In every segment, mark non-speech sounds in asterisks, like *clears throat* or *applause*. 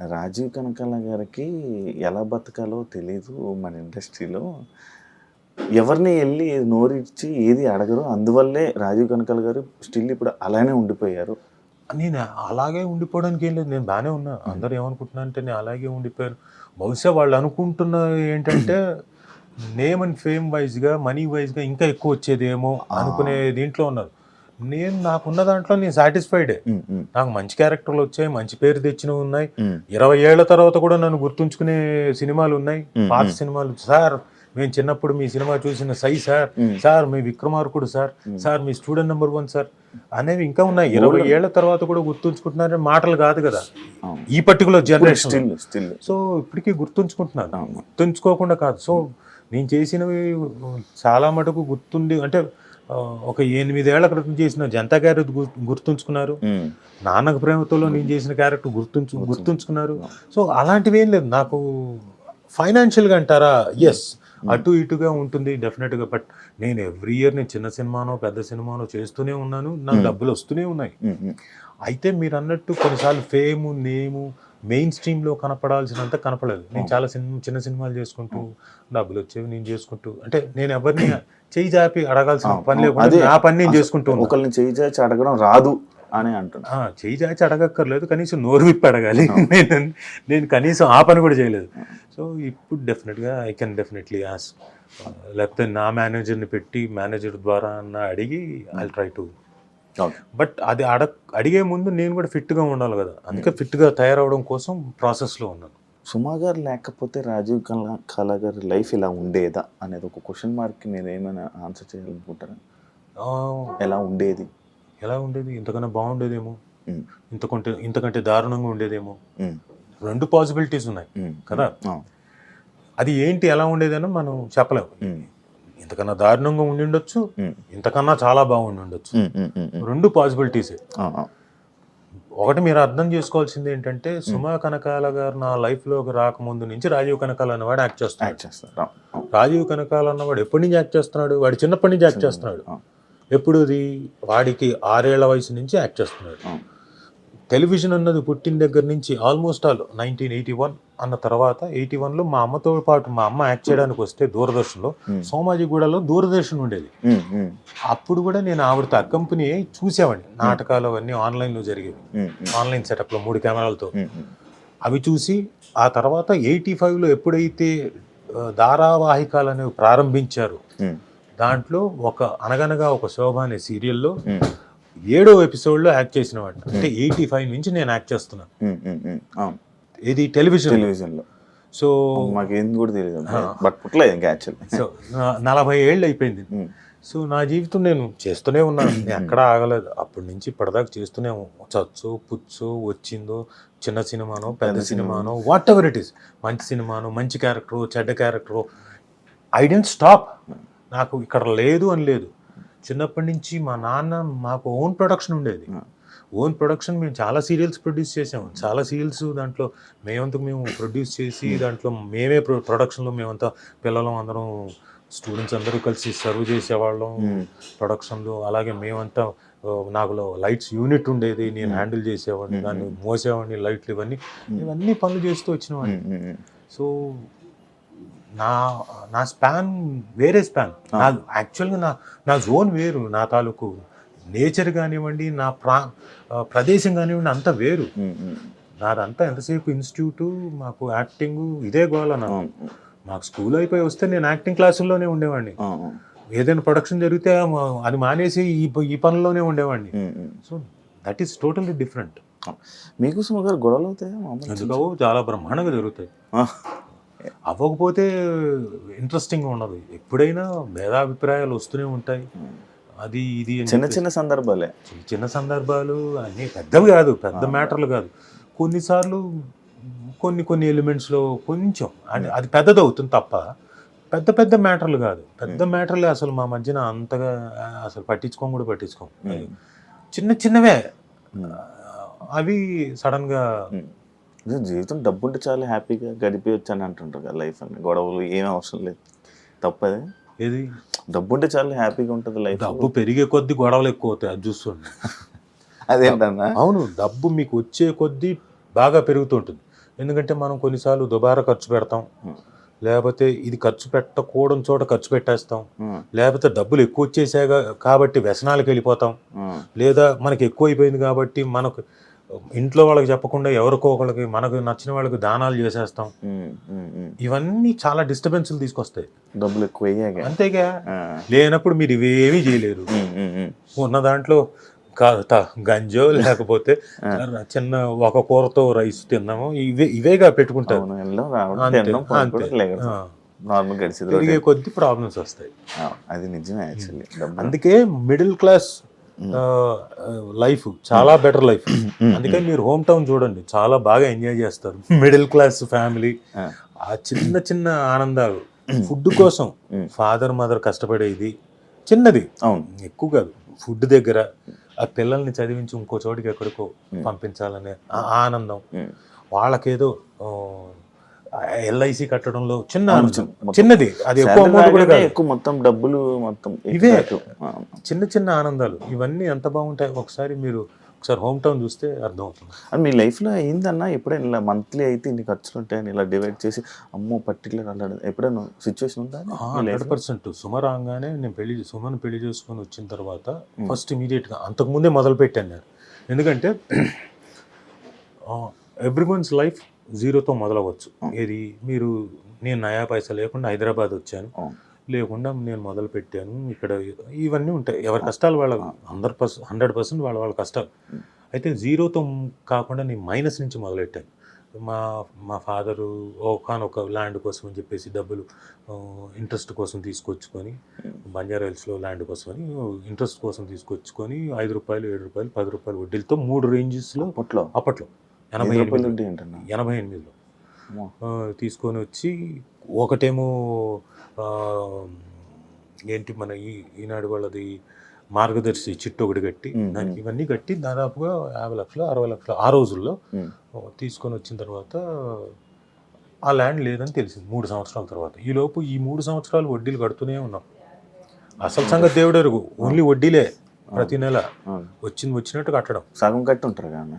రాజీవ్ కనకాల గారికి ఎలా బతకాలో తెలీదు మన ఇండస్ట్రీలో. ఎవరిని వెళ్ళి నోరిచ్చి ఏది అడగరు అందువల్లే రాజీవ్ కనకాల గారు స్టిల్ ఇప్పుడు అలానే ఉండిపోయారు. నేను అలాగే ఉండిపోవడానికి ఏం లేదు నేను బాగానే ఉన్నా. అందరూ ఏమనుకుంటున్నా అంటే నేను అలాగే ఉండిపోయాను బహుశా వాళ్ళు అనుకుంటున్న ఏంటంటే నేమ్ అండ్ ఫేమ్ వైజ్గా మనీ వైజ్గా ఇంకా ఎక్కువ వచ్చేదేమో అనుకునే దీంట్లో ఉన్నారు. నేను నాకున్న దాంట్లో నేను సాటిస్ఫైడే నాకు మంచి క్యారెక్టర్లు వచ్చాయి మంచి పేరు తెచ్చినవి ఉన్నాయి. ఇరవై ఏళ్ళ తర్వాత కూడా నన్ను గుర్తుంచుకునే సినిమాలు ఉన్నాయి. పాత సినిమాలు సార్ మేము చిన్నప్పుడు మీ సినిమా చూసిన సై సార్. సార్ మీ విక్రమార్కుడు సార్ సార్ మీ స్టూడెంట్ నెంబర్ వన్ సార్ అనేవి ఇంకా ఉన్నాయి. ఇరవై ఏళ్ళ తర్వాత కూడా గుర్తుంచుకుంటున్నారని మాటలు కాదు కదా. ఈ పర్టికులర్ జనరేషన్ సో ఇప్పటికీ గుర్తుంచుకుంటున్నారు గుర్తుంచుకోకుండా కాదు. సో నేను చేసినవి చాలా మటుకు గుర్తుండి అంటే ఒక ఎనిమిదేళ్ళ క్రితం చేసిన జనతా క్యారెక్టర్ గుర్- గుర్తుంచుకున్నారు. నాన్నకు ప్రేమతోలో నేను చేసిన క్యారెక్టర్ గుర్తుంచు గుర్తుంచుకున్నారు. సో అలాంటివి ఏం లేదు. నాకు ఫైనాన్షియల్గా అంటారా? ఎస్ అటు ఇటుగా ఉంటుంది డెఫినెట్గా. బట్ నేను ఎవ్రీ ఇయర్ నేను చిన్న సినిమానో పెద్ద సినిమానో చేస్తూనే ఉన్నాను. నాకు డబ్బులు వస్తూనే ఉన్నాయి. అయితే మీరు అన్నట్టు కొన్నిసార్లు ఫేమ్ నేము మెయిన్ స్ట్రీమ్లో కనపడాల్సినంత కనపడలేదు. నేను చాలా సినిమా చిన్న సినిమాలు చేసుకుంటూ డబ్బులు వచ్చేవి నేను చేసుకుంటూ అంటే నేను ఎవరిని చేయి జాపి అడగాల్సిన పని లేకుండా. నా పని నేను చేసుకుంటూ. ఒకరిని చేయి చేసి అడగడం రాదు అని అంటున్నా. చేయి చాచి అడగక్కర్లేదు కనీసం నోరు విప్పి అడగాలి. నేను నేను కనీసం ఆ పని కూడా చేయలేదు. సో ఇప్పుడు డెఫినెట్గా ఐ కెన్ డెఫినెట్లీ యాస్ లేకపోతే నా మేనేజర్ని పెట్టి మేనేజర్ ద్వారా అన్న అడిగి ఐ ట్రై టు బట్ అది అడ అడిగే ముందు నేను కూడా ఫిట్గా ఉండాలి కదా. అందుకే ఫిట్గా తయారవడం కోసం ప్రాసెస్లో ఉన్నాను. సుమా గారు లేకపోతే రాజీవ్ కళా కళా గారి లైఫ్ ఇలా ఉండేదా అనేది ఒక క్వశ్చన్ మార్క్ మీరు ఏమైనా ఆన్సర్ చేయాలనుకుంటారా? ఎలా ఉండేది? ఎలా ఉండేది? ఇంతకన్నా బాగుండేదేమో? ఇంతకంటే ఇంతకంటే దారుణంగా ఉండేదేమో? రెండు పాసిబిలిటీస్ ఉన్నాయి కదా? అది ఏంటి ఎలా ఉండేదని మనం చెప్పలేము. ఇంతకన్నా దారుణంగా ఉండి ఉండొచ్చు ఇంతకన్నా చాలా బాగుండి ఉండొచ్చు. రెండు పాసిబిలిటీసే ఒకటి మీరు అర్థం చేసుకోవాల్సింది ఏంటంటే సుమా కనకాల గారు నా లైఫ్లోకి రాకముందు నుంచి రాజీవ్ కనకాల అన్నవాడు యాక్ట్ చేస్తున్నాడు. రాజీవ్ కనకాల అన్నవాడు ఎప్పటి నుంచి యాక్ట్ చేస్తున్నాడు? వాడు చిన్నప్పటి నుంచి యాక్ట్ చేస్తున్నాడు. ఎప్పుడు వాడికి ఆరేళ్ళ వయసు నుంచి యాక్ట్ చేస్తున్నాడు. టెలివిజన్ అన్నది పుట్టిన దగ్గర నుంచి almost all nineteen eighty one అన్న తర్వాత ఎయిటీ వన్లో మా అమ్మతో పాటు మా అమ్మ యాక్ట్ చేయడానికి వస్తే దూరదర్శన్లో సోమాజిగూడలో దూరదర్శన్ ఉండేది. అప్పుడు కూడా నేను ఆవిడతో అకంపెనీ అయి చూసేవాడిని. నాటకాలు అవన్నీ ఆన్లైన్లో జరిగేవి. ఉమ్, ఉమ్, ఆన్లైన్ సెటప్లో మూడు కెమెరాలతో. అవి చూసి ఆ తర్వాత ఎయిటీ ఫైవ్లో ఎప్పుడైతే ఆ, ధారావాహికాలు అనేవి ప్రారంభించారు దాంట్లో ఒక అనగనగా ఒక శోభ అనే సీరియల్లో ఏడో ఎపిసోడ్లో యాక్ట్ చేసిన వాడిని అంటే ఎయిటీ ఫైవ్ నుంచి నేను యాక్ట్ చేస్తున్నాను ఇది టెలివిజన్ టెలివిజన్లో? సో మాకేం కూడా తెలియదు. బట్ పుట్టలేదు ఇంకా యాక్చువల్లీ సో నలభై ఏళ్ళు అయిపోయింది. సో నా జీవితం నేను చేస్తూనే ఉన్నాను నేను ఎక్కడా ఆగలేదు. అప్పటి నుంచి ఇప్పటిదాకా చేస్తూనే. చచ్చు పుచ్చు వచ్చిందో చిన్న సినిమానో పెద్ద సినిమానో వాట్ ఎవర్ ఇట్ ఈస్ మంచి సినిమానో మంచి క్యారెక్టరు చెడ్డ క్యారెక్టరు ఐ డెంట్ స్టాప్ నాకు ఇక్కడ లేదు అని లేదు. చిన్నప్పటి నుంచి మా నాన్న మాకు ఓన్ ప్రొడక్షన్ ఉండేది. ఓన్ ప్రొడక్షన్ మేము చాలా సీరియల్స్ ప్రొడ్యూస్ చేసాము చాలా సీరియల్స్ దాంట్లో మేమంతకు మేము ప్రొడ్యూస్ చేసి దాంట్లో మేమే ప్రొ- ప్రొడక్షన్లో మేమంతా పిల్లలం అందరం స్టూడెంట్స్ అందరూ కలిసి సర్వ్ చేసేవాళ్ళం ప్రొడక్షన్లో అలాగే మేమంతా నాకు లైట్స్ యూనిట్ ఉండేది. నేను హ్యాండిల్ చేసేవాడిని దాన్ని మోసేవాడిని లైట్లు ఇవన్నీ ఇవన్నీ పనులు చేస్తూ వచ్చినవాడిని. సో నా నా స్పాన్ వేరే స్పాన్. నా యాక్చువల్గా నా నా జోన్ వేరు నా తాలూకు నేచర్ కానివ్వండి నా ప్రా ప్రదేశం కానివ్వండి అంతా వేరు. నాదంతా ఎంతసేపు ఇన్స్టిట్యూటు మాకు యాక్టింగ్ ఇదే గోల నాకు. మాకు స్కూల్ అయిపోయి వస్తే నేను యాక్టింగ్ క్లాసుల్లోనే ఉండేవాడిని. ఏదైనా ప్రొడక్షన్ జరిగితే అది మానేసి ఈ ఈ పనిలోనే ఉండేవాడిని. So that is totally different. మీకు సుమ గారు గొడవలు అవుతాయా చాలా బ్రహ్మాండంగా జరుగుతాయి. అవ్వకపోతే ఇంట్రెస్టింగ్ ఉండదు. ఎప్పుడైనా భేదాభిప్రాయాలు వస్తూనే ఉంటాయి. అది ఇది చిన్న చిన్న సందర్భాలే. చిన్న చిన్న సందర్భాలు అన్నీ పెద్దవి కాదు పెద్ద మ్యాటర్లు కాదు. కొన్నిసార్లు కొన్ని కొన్ని ఎలిమెంట్స్లో కొంచెం అది పెద్దది అవుతుంది తప్ప పెద్ద పెద్ద మ్యాటర్లు కాదు. పెద్ద మ్యాటర్లు అసలు మా మధ్యన అంతగా అసలు పట్టించుకోం కూడా పట్టించుకోం చిన్న చిన్నవే. అవి సడన్గా జీవితం డబ్బు ఉంటే చాలా హ్యాపీగా గడిపేయచ్చు అని అంటుంటారు కదా లైఫ్ అని. గొడవలు ఏం అవసరం లేదు. తప్పదే. ఏది? డబ్బు ఉంటే చాలా హ్యాపీగా ఉంటుంది లైఫ్. డబ్బు పెరిగే కొద్దీ గొడవలు ఎక్కువ అవుతాయి అది చూస్తుండే. *laughs* అదేంటన్నా? అవును డబ్బు మీకు వచ్చే కొద్దీ బాగా పెరుగుతుంటుంది. ఎందుకంటే మనం కొన్నిసార్లు దుబారా ఖర్చు పెడతాం. లేకపోతే ఇది ఖర్చు పెట్టకూడని చోట ఖర్చు పెట్టేస్తాం. లేకపోతే డబ్బులు ఎక్కువ వచ్చేసాక కాబట్టి వ్యసనాలకు వెళ్ళిపోతాం. లేదా మనకి ఎక్కువ అయిపోయింది కాబట్టి మనకు ఇంట్లో వాళ్ళకి చెప్పకుండా ఎవరికో ఒకళ్ళకి మనకు నచ్చిన వాళ్ళకి దానాలు చేసేస్తాం. ఇవన్నీ చాలా డిస్టర్బెన్స్లు తీసుకొస్తాయి. డబ్బులు ఎక్కువ అంతేగా? లేనప్పుడు మీరు ఇవేమీ చేయలేరు. ఉన్న దాంట్లో గంజో *laughs* లేకపోతే చిన్న ఒక కూరతో రైస్ తిన్నాము. ఇవే ఇవేగా పెట్టుకుంటారు. ఆ. నార్మల్ గడిచేది కొద్ది ప్రాబ్లమ్స్ వస్తాయి. అది నిజమే యాక్చువల్లీ అందుకే మిడిల్ క్లాస్ లైఫ్ చాలా బెటర్ లైఫ్ అందుకే మీరు హోమ్ టౌన్ చూడండి. చాలా బాగా ఎంజాయ్ చేస్తారు. మిడిల్ క్లాస్ ఫ్యామిలీ ఆ. చిన్న చిన్న ఆనందాలు. ఫుడ్ కోసం ఫాదర్ మదర్ కష్టపడేది చిన్నది. అవును. ఎక్కువ కాదు. ఫుడ్ దగ్గర ఆ పిల్లల్ని చదివించి ఇంకో చోటికి ఎక్కడికో పంపించాలనే ఆనందం. వాళ్ళకేదో ఎల్ఐసి కట్టడంలో చిన్న. చిన్నది. అది ఎక్కువ అమౌంట్ కూడా ఎక్కువ మొత్తం డబ్బులు మొత్తం. ఆ, చిన్న చిన్న ఆనందాలు. ఇవన్నీ ఎంత బాగుంటాయి ఒకసారి మీరు ఒకసారి హోమ్ టౌన్ చూస్తే అర్థమవుతుంది. అది మీ లైఫ్లో అయిందన్నా ఎప్పుడైనా ఇలా మంత్లీ అయితే ఇన్ని ఖర్చులు ఉంటాయని ఇలా డివైడ్ చేసి అమ్మో పర్టికులర్ అలా ఎప్పుడైనా సిచ్యువేషన్ ఉందా హండ్రెడ్? పర్సెంట్ సుమ రాగానే నేను పెళ్ళి సుమన్ పెళ్ళి చేసుకొని వచ్చిన తర్వాత ఫస్ట్ ఇమీడియట్గా అంతకుముందే మొదలు పెట్టాను నేను. ఎందుకంటే ఎవ్రీ వన్స్ లైఫ్ జీరోతో మొదలవచ్చు. ఇది మీరు నేను నయా పైసా లేకుండా హైదరాబాద్ వచ్చాను. లేకుండా నేను మొదలు పెట్టాను. ఇక్కడ ఇవన్నీ ఉంటాయి. ఎవరి కష్టాలు వాళ్ళ హండ్రెడ్ పర్సెంట్ హండ్రెడ్ పర్సెంట్ వాళ్ళ వాళ్ళ కష్టాలు అయితే జీరోతో కాకుండా నేను మైనస్ నుంచి మొదలెట్టాను. మా మా ఫాదరు ఒకనొక ల్యాండ్ కోసం అని చెప్పేసి డబ్బులు ఇంట్రెస్ట్ కోసం తీసుకొచ్చుకొని బంజారా హిల్స్లో ల్యాండ్ కోసం అని ఇంట్రెస్ట్ కోసం తీసుకొచ్చుకొని ఐదు రూపాయలు ఏడు రూపాయలు పది రూపాయలు వడ్డీలతో మూడు రేంజెస్లో అప్పట్లో. అప్పట్లో. ఎనభై ఎనిమిది. ఎనభై ఎనిమిదిలో. తీసుకొని వచ్చి ఒకటేమో ఏంటి మన ఈ ఈనాడు వాళ్ళది మార్గదర్శి చిట్టు ఒకటి కట్టి దానికి ఇవన్నీ కట్టి దాదాపుగా యాభై లక్షలు అరవై లక్షలు ఆ రోజుల్లో తీసుకొని వచ్చిన తర్వాత ఆ ల్యాండ్ లేదని తెలిసింది మూడు సంవత్సరాల తర్వాత. ఈ లోపు ఈ మూడు సంవత్సరాలు వడ్డీలు కడుతూనే ఉన్నాం. అసలు సంగతి దేవుడు ఎరుగు ఓన్లీ వడ్డీలే ప్రతి నెల. వచ్చింది వచ్చినట్టు కట్టడం. సగం కట్టి ఉంటారు కానీ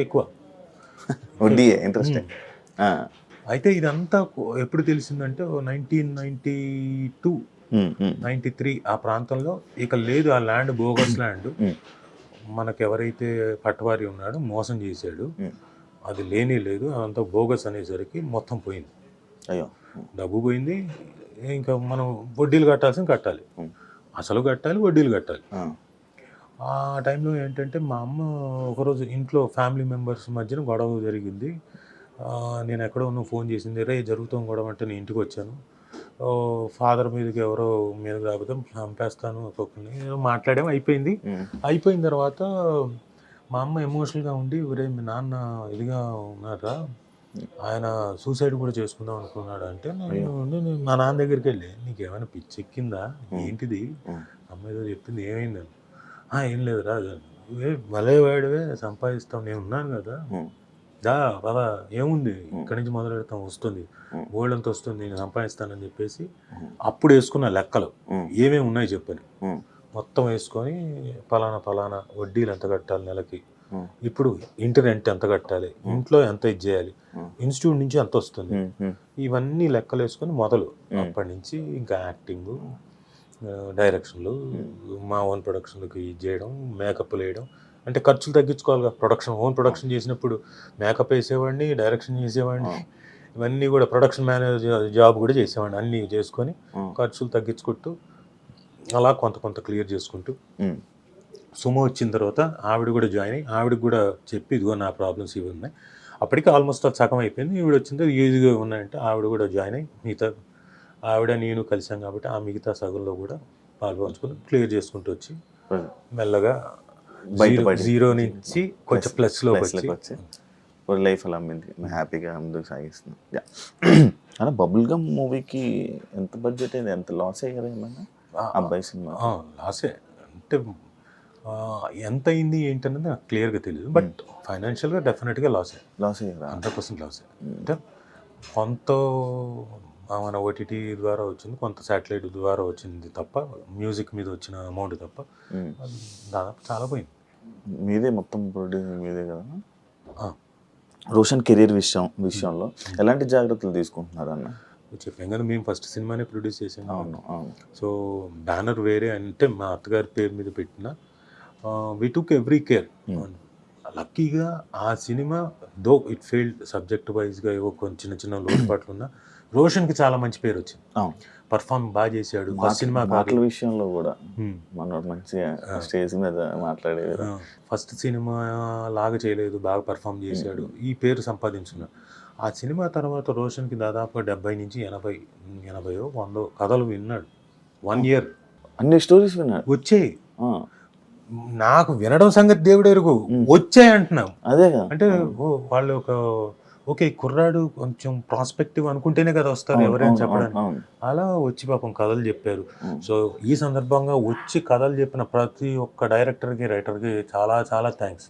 ఎక్కువ. వడ్డీ ఇంట్రెస్ట్ అయితే ఇదంతా ఎప్పుడు తెలిసిందంటే nineteen ninety two ninety three ఆ ప్రాంతంలో ఇక లేదు ఆ ల్యాండ్ బోగస్ ల్యాండ్ మనకు ఎవరైతే పట్టవారి ఉన్నాడో మోసం చేశాడు. అది లేనే లేదు అదంతా బోగస్ అనేసరికి మొత్తం పోయింది. అయ్యో. డబ్బు పోయింది ఇంకా మనం వడ్డీలు కట్టాల్సిన కట్టాలి. అసలు కట్టాలి వడ్డీలు కట్టాలి. ఆ, టైంలో ఏంటంటే మా అమ్మ ఒకరోజు ఇంట్లో ఫ్యామిలీ మెంబర్స్ మధ్యన గొడవ జరిగింది. నేను ఎక్కడో ఉన్న ఫోన్ చేసింది రే జరుగుతాం గొడవ అంటే నేను ఇంటికి వచ్చాను. ఫాదర్ మీదకి ఎవరో మీద రాకపోతే చంపేస్తాను ఒక్కొక్కరిని. ఏదో మాట్లాడాం అయిపోయింది. అయిపోయిన తర్వాత మా అమ్మ ఎమోషనల్గా ఉండి ఒరే మీ నాన్న ఇదిగా ఉన్నారా ఆయన సూసైడ్ కూడా చేసుకుందాం అనుకున్నాడు అంటే నేను మా నాన్న దగ్గరికి వెళ్ళి నీకు ఏమైనా పిచ్చి ఎక్కిందా ఏంటిది? ఉమ్. అమ్మ ఏదో చెప్పింది ఏమైందని? "ఆ, ఏం లేదురా ఏ భలే వాడివే సంపాదిస్తాం నేను ఉన్నాను కదా. దా బాబా ఏముంది? ఇక్కడి నుంచి మొదలు పెడతాం వస్తుంది. గోల్డ్ అంత వస్తుంది నేను సంపాదిస్తానని చెప్పేసి అప్పుడు వేసుకున్న లెక్కలు. ఏమేమి ఉన్నాయి చెప్పని. మొత్తం వేసుకొని పలానా పలానా వడ్డీలు ఎంత కట్టాలి నెలకి? ఇప్పుడు ఇంటి రెంట్ ఎంత కట్టాలి? ఇంట్లో ఎంత ఇది చేయాలి. ఇన్స్టిట్యూట్ నుంచి ఎంత వస్తుంది? ఇవన్నీ లెక్కలు వేసుకొని మొదలు. అప్పటి నుంచి ఇంకా యాక్టింగ్ డైరెక్షన్లు మా ఓన్ ప్రొడక్షన్లకి ఇది చేయడం మేకప్లు వేయడం అంటే ఖర్చులు తగ్గించుకోవాలి కదా ప్రొడక్షన్ ఓన్ ప్రొడక్షన్ చేసినప్పుడు మేకప్ వేసేవాడిని డైరెక్షన్ చేసేవాడిని. ఇవన్నీ కూడా ప్రొడక్షన్ మేనేజర్ జాబ్ కూడా చేసేవాడిని. అన్నీ చేసుకొని ఉమ్, ఖర్చులు తగ్గించుకుంటూ అలా కొంత కొంత క్లియర్ చేసుకుంటూ సుమో వచ్చిన తర్వాత ఆవిడ కూడా జాయిన్ అయ్యి ఆవిడకి కూడా చెప్పి ఇదిగో నా ప్రాబ్లమ్స్ ఇవి ఉన్నాయి. అప్పటికి ఆల్మోస్ట్ అది సగం అయిపోయింది. ఈవిడ వచ్చింది ఈజీగా ఉన్నాయంటే. ఆవిడ కూడా జాయిన్ అయ్యి మిగతా ఆవిడ నేను కలిసాం కాబట్టి ఆ మిగతా సగంలో కూడా పాల్పంచుకొని క్లియర్ చేసుకుంటూ వచ్చి అదే. మెల్లగా. జీరో నుంచి కొంచెం ప్లస్లోకి వచ్చి. లైఫ్ అలా అమ్మింది హ్యాపీగా ముందుకు సాగిస్తుంది యా. *clears throat* అలా బబుల్ గమ్ మూవీకి ఎంత బడ్జెట్ అయింది? ఎంత లాస్ అయ్యారు ఏమన్నా? అబ్బాయి సినిమా? లాసే. అంటే ఎంత అయింది ఏంటన్నది నాకు క్లియర్గా తెలియదు బట్ ఫైనాన్షియల్గా డెఫినెట్గా లాసే. లాస్ అయ్యారా? హండ్రెడ్ పర్సెంట్ లాసే. అంటే కొంత మన ఓటీటీ ద్వారా వచ్చింది కొంత శాటిలైట్ ద్వారా వచ్చింది తప్ప మ్యూజిక్ మీద వచ్చిన అమౌంట్ తప్ప దాదాపు చాలా పోయింది. మీదే మొత్తం ప్రొడ్యూస్ మీదే కదా? రోషన్ కెరీర్ విషయం విషయంలో ఎలాంటి జాగ్రత్తలు తీసుకుంటున్నారు అన్న చెప్పాం కదా మేము ఫస్ట్ సినిమానే ప్రొడ్యూస్ చేసాం అవును సో బ్యానర్ వేరే అంటే మా అత్తగారి పేరు మీద పెట్టిన వి టుక్ ఎవ్రీ కేర్ లక్కీగా ఆ cinema though it field subject వైజ్గా ఏవో కొన్ని చిన్న చిన్న లోటుపాట్లు ఉన్నా రోషన్కి చాలా మంచి పేరు వచ్చింది. అవును. పర్ఫార్మ్ బాగా చేశాడు ఫస్ట్ సినిమా మాటల విషయంలో కూడా. మనోడు మంచిగా స్టేజ్ మీద మాట్లాడేది ఫస్ట్ సినిమా లాగా చేయలేదు బాగా పర్ఫామ్ చేశాడు ఈ పేరు సంపాదించుకున్నాడు ఆ సినిమా తర్వాత రోషన్కి దాదాపు డెబ్బై నుంచి ఎనభై ఎనభైయో వందో కథలు విన్నాడు. One year. అన్ని స్టోరీస్ విన్నాడు. వచ్చాయి. నాకు వినడం సంగతి దేవుడు ఎరుగు. వచ్చాయి అంటున్నాం అదే అంటే ఓ వాళ్ళు ఒక ఓకే కుర్రాడు కొంచెం ప్రాస్పెక్టివ్ అనుకుంటేనే కదా వస్తారు ఎవరైనా చెప్పడానికి. అవును. అలా వచ్చి పాపం కథలు చెప్పారు. సో ఈ సందర్భంగా వచ్చి కథలు చెప్పిన ప్రతి ఒక్క డైరెక్టర్కి రైటర్కి చాలా చాలా థ్యాంక్స్